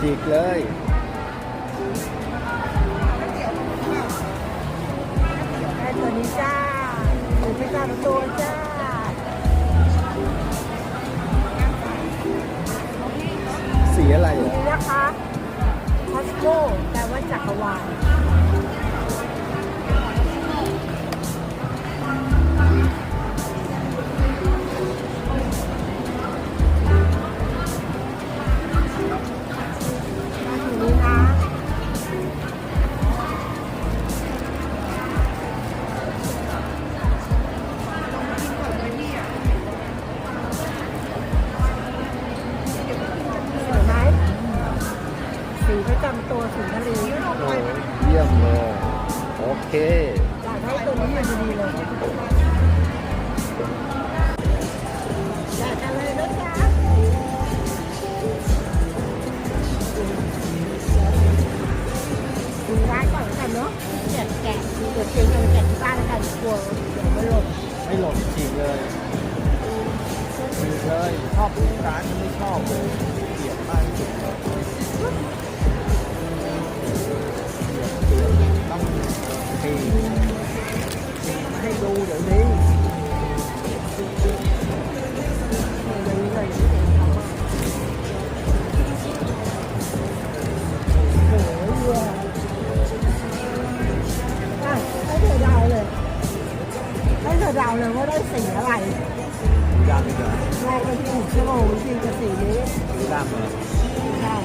ฉีกเลยได้ตัวนี้จ้าหมูพิซซ่าตัวจ้าสีอะไรอันอะ นี้นะคะคอสโมแปลว่าจักรวาล ประจำตัวสีทะเลโอ้ยเยี่ยมเลยโอเคอยากให้ตัวนี้อยู่ดีเลยอยากอะไรนะจ๊ะดูร้านก่อนแล้วกันเนาะแกะแกะเดี๋ยวเจ๊งเอาไปแกะที่บ้านแล้วกันกลัวเดี๋ยวมันหล่นไม่หลบฉีกเลยฉีกเลยชอบร้านไม่ชอบเลยเกลียดมากที่สุด เธอเดาเลยว่าได้สีอะไรยากเลยเหรอแรกก็ถูกชั่วโมงจริงกับสีนี้สีดำเหรอใช่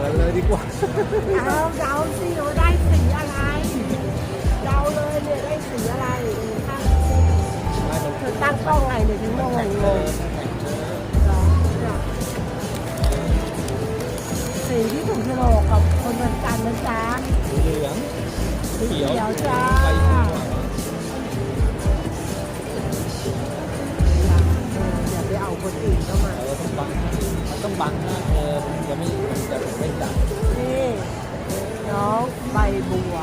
เปิดเลยดีกว่าเอาเดาสิว่าได้สีอะไรเดาเลยเนี่ยได้สีอะไรตั้งไม่ต้องเธอตั้งกล้องไงเนี่ยถึงงงงงเจงองเจอเหรอเนี่ยสีที่ถูกโฉลกกับคนวันจันทร์นะจ๊ะเหลืองเขียวเขียวจ้าอย่าไปเอาคนอื่นเข้ามา ต้องบังนะเออมันจะไม่มันจะไม่จับนี่น้องใบบัว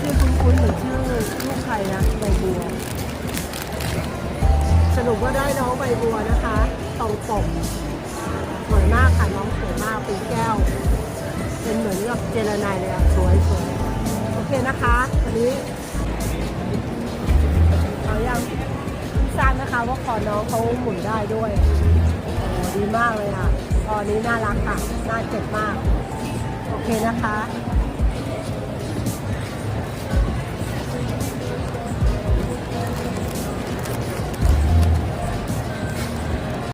ชื่อคุ้นๆหรือชื่อลูกใครนะใบบัว สรุปว่าได้น้องใบบัวนะคะตรงปกสวยมากค่ะน้องสวยมากเป็นแก้ว เป็นเหมือนกับเจรนายเลยอะสวยสวยโอเคนะคะ วันนี้เอายังทร ว่าคอน้องเขาหมุนได้ด้วยโอ้ดีมากเลยค่ะตอนนี้น่ารักค่ะ น่าเจ็บมาก โอเคนะคะ